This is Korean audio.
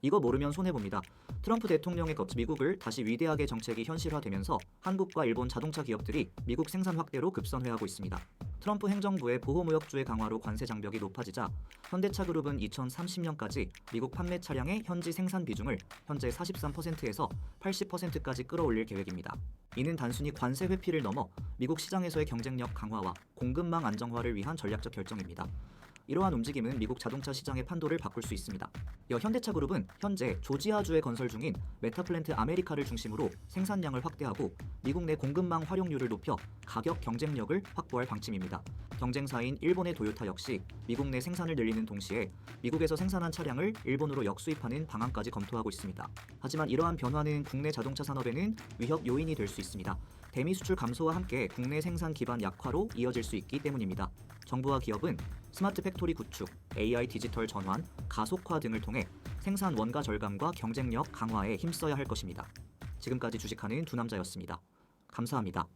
이거 모르면 손해봅니다. 트럼프 대통령의 거치 미국을 다시 위대하게 정책이 현실화되면서 한국과 일본 자동차 기업들이 미국 생산 확대로 급선회하고 있습니다. 트럼프 행정부의 보호무역주의 강화로 관세 장벽이 높아지자 현대차 그룹은 2030년까지 미국 판매 차량의 현지 생산 비중을 현재 43%에서 80%까지 끌어올릴 계획입니다. 이는 단순히 관세 회피를 넘어 미국 시장에서의 경쟁력 강화와 공급망 안정화를 위한 전략적 결정입니다. 이러한 움직임은 미국 자동차 시장의 판도를 바꿀 수 있습니다. 여 현대차 그룹은 현재 조지아주에 건설 중인 메타플랜트 아메리카를 중심으로 생산량을 확대하고 미국 내 공급망 활용률을 높여 가격 경쟁력을 확보할 방침입니다. 경쟁사인 일본의 도요타 역시 미국 내 생산을 늘리는 동시에 미국에서 생산한 차량을 일본으로 역수입하는 방안까지 검토하고 있습니다. 하지만 이러한 변화는 국내 자동차 산업에는 위협 요인이 될 수 있습니다. 대미 수출 감소와 함께 국내 생산 기반 약화로 이어질 수 있기 때문입니다. 정부와 기업은 스마트 팩토리 구축, AI 디지털 전환, 가속화 등을 통해 생산 원가 절감과 경쟁력 강화에 힘써야 할 것입니다. 지금까지 주식하는 두 남자였습니다. 감사합니다.